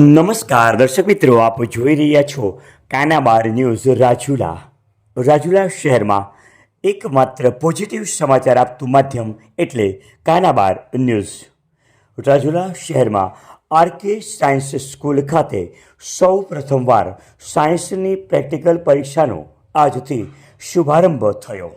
નમસ્કાર, દર્શક મિત્રો, આપ જોઈ રહ્યા છો કાનાબાર ન્યૂઝ રાજુલા. રાજુલા શહેરમાં એકમાત્ર પોઝિટિવ સમાચાર આપતું માધ્યમ એટલે કાનાબાર ન્યૂઝ. રાજુલા શહેરમાં આરકે સાયન્સ સ્કૂલ ખાતે સૌ પ્રથમવાર સાયન્સની પ્રેક્ટિકલ પરીક્ષાનો આજથી શુભારંભ થયો.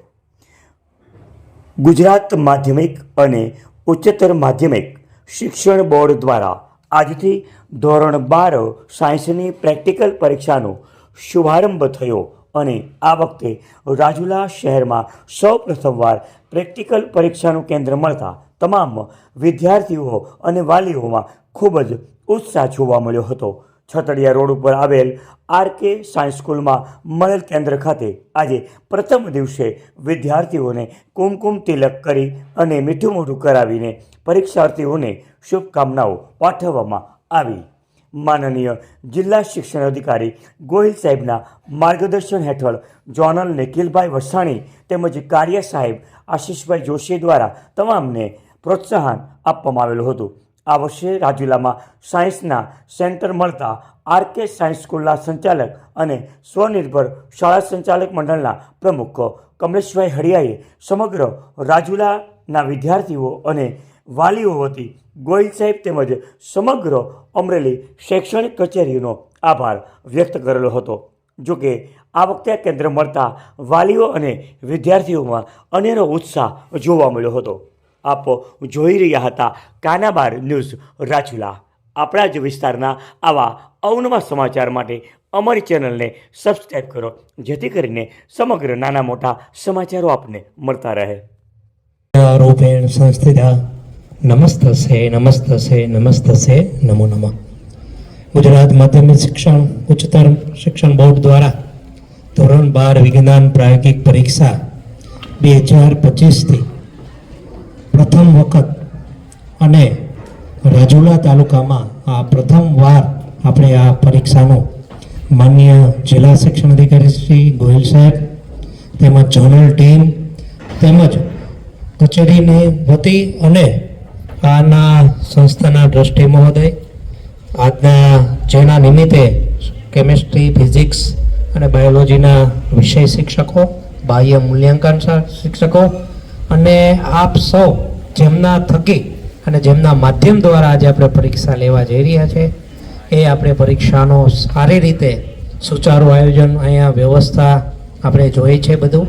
ગુજરાત માધ્યમિક અને ઉચ્ચતર માધ્યમિક શિક્ષણ બોર્ડ દ્વારા આજથી ધોરણ બાર સાયન્સની પ્રેક્ટિકલ પરીક્ષાનો શુભારંભ થયો અને આ વખતે રાજુલા શહેરમાં સૌ પ્રથમવાર પ્રેક્ટિકલ પરીક્ષાનું કેન્દ્ર મળતા તમામ વિદ્યાર્થીઓ અને વાલીઓમાં ખૂબ જ ઉત્સાહ જોવા મળ્યો હતો. છતડિયા રોડ ઉપર આવેલ આર કે સાયન્સ સ્કૂલમાં મળેલ કેન્દ્ર ખાતે આજે પ્રથમ દિવસે વિદ્યાર્થીઓને કુમકુમ તિલક કરી અને મીઠું મોઢું કરાવીને પરીક્ષાર્થીઓને શુભકામનાઓ પાઠવવામાં આવી. માનનીય જિલ્લા શિક્ષણ અધિકારી ગોહિલ સાહેબના માર્ગદર્શન હેઠળ જોનલ નિખિલભાઈ વસાણી તેમજ કાર્ય સાહેબ આશીષભાઈ જોશી દ્વારા તમામને પ્રોત્સાહન આપવામાં આવેલું હતું. આ વર્ષે રાજુલામાં સાયન્સના સેન્ટર મળતા આર કે સાયન્સ સ્કૂલના સંચાલક અને સ્વનિર્ભર શાળા સંચાલક મંડળના પ્રમુખ કમલેશભાઈ હડિયાએ સમગ્ર રાજુલાના વિદ્યાર્થીઓ અને વાલીઓ વતી ગોયલ સાહેબ તેમજ સમગ્ર અમરેલી શૈક્ષણિક કચેરીનો આભાર વ્યક્ત કરેલો હતો. જોકે આ વખતે કેન્દ્ર મળતા વાલીઓ અને વિદ્યાર્થીઓમાં અનેરો ઉત્સાહ જોવા મળ્યો હતો. આપ જોઈ રહ્યા હતા કાનાબાર ન્યૂઝ રાજુલા. આપણા જ વિસ્તારના આવા અવનવા સમાચાર માટે અમારી ચેનલને સબસ્ક્રાઈબ કરો, જેથી કરીને સમગ્ર નાના મોટા સમાચારો આપને મળતા રહે. રૂપેણ સંસ્થિતા. નમસ્તસે નમસ્તસે નમસ્તસે નમો નમઃ. ગુજરાત માધ્યમિક શિક્ષણ, ઉચ્ચતર શિક્ષણ બોર્ડ દ્વારા ધોરણ બાર વિજ્ઞાન પ્રાયોગિક પરીક્ષા બે હજાર પચીસથી પ્રથમ વખત અને રાજુલા તાલુકામાં આ પ્રથમ વાર આપણે આ પરીક્ષાનું માન્ય જિલ્લા શિક્ષણ અધિકારી શ્રી ગોહિલ સાહેબ, તેમજ જનરલ ટીમ તેમજ કચેરીની વતી અને આના સંસ્થાના ટ્રસ્ટી મહોદય, આજના જેના નિમિત્તે કેમિસ્ટ્રી ફિઝિક્સ અને બાયોલોજીના વિષય શિક્ષકો, બાહ્ય મૂલ્યાંકન શિક્ષકો અને આપ સૌ જેમના થકી અને જેમના માધ્યમ દ્વારા આજે આપણે પરીક્ષા લેવા જઈ રહ્યા છે, એ આપણે પરીક્ષાનો સારી રીતે સુચારુ આયોજન અહીંયા વ્યવસ્થા આપણે જોઈ છે બધું.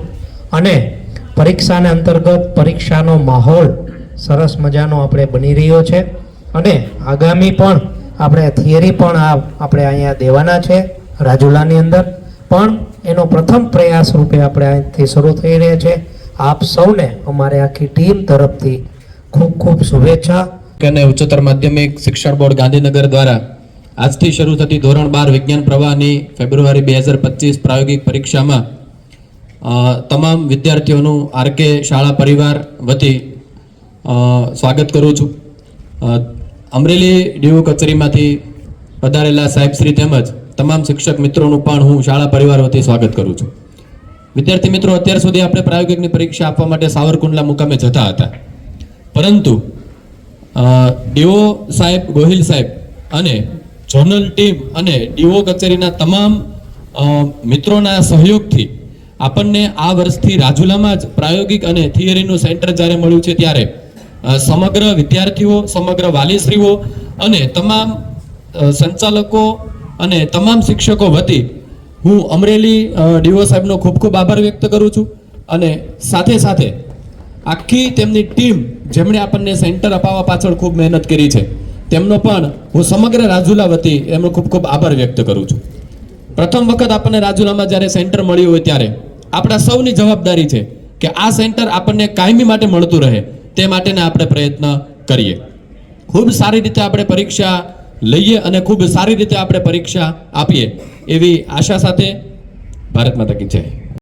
અને પરીક્ષાને અંતર્ગત પરીક્ષાનો માહોલ સરસ મજાનો આપણે બની રહ્યો છે. અને આગામી પણ આપણે થિયરી પણ આ આપણે અહીંયા દેવાના છે રાજુલાની અંદર. પણ એનો પ્રથમ પ્રયાસ રૂપે આપણે અહીંથી શરૂ થઈ રહ્યા છે. આપ સૌને અમારે આખી ટીમ તરફથી ખૂબ ખૂબ શુભેચ્છા. અને ઉચ્ચતર માધ્યમિક શિક્ષણ બોર્ડ ગાંધીનગર દ્વારા આજથી શરૂ થતી ધોરણ બાર વિજ્ઞાન પ્રવાહની ફેબ્રુઆરી બે હજાર પચીસ પ્રાયોગિક પરીક્ષામાં તમામ વિદ્યાર્થીઓનું આરકે શાળા પરિવાર વતી સ્વાગત કરું છું. અમરેલી ડીયુ કચેરીમાંથી પધારેલા સાહેબશ્રી તેમજ તમામ શિક્ષક મિત્રોનું પણ હું શાળા પરિવાર વતી સ્વાગત કરું છું. વિદ્યાર્થી મિત્રો, અત્યાર સુધી આપણે પ્રાયોગિકની પરીક્ષા આપવા માટે સાવરકુંડલા મુકામે જતા હતા. પરંતુ ડીઓ સાહેબ, ગોહિલ સાહેબ અને જોનલ ટીમ અને ડીઓ કચેરીના તમામ મિત્રોના સહયોગથી આપણને આ વર્ષથી રાજુલામાં જ પ્રાયોગિક અને થિયરીનું સેન્ટર જ્યારે મળ્યું છે ત્યારે સમગ્ર વિદ્યાર્થીઓ, સમગ્ર વાલીશ્રીઓ અને તમામ સંચાલકો અને તમામ શિક્ષકો વતી હું અમરેલી ડીઓ સાહેબનો ખૂબ ખૂબ આભાર વ્યક્ત કરું છું અને સાથે સાથે આખી તેમની ટીમ જેમણે આપણને સેન્ટર અપાવવા પાછળ ખૂબ મહેનત કરી છે, તેમનો પણ હું સમગ્ર રાજુલા વતી એમનો ખૂબ ખૂબ આભાર વ્યક્ત કરું છું. પ્રથમ વખત આપણને રાજુલામાં જ્યારે સેન્ટર મળ્યું હોય ત્યારે આપણા સૌની જવાબદારી છે કે આ સેન્ટર આપણને કાયમી માટે મળતું રહે તે માટેના આપણે પ્રયત્ન કરીએ. ખૂબ સારી રીતે આપણે પરીક્ષા લઈએ અને ખૂબ સારી રીતે આપણે પરીક્ષા આપીએ. એવી આશા સાથે ભારત માતા કી જય.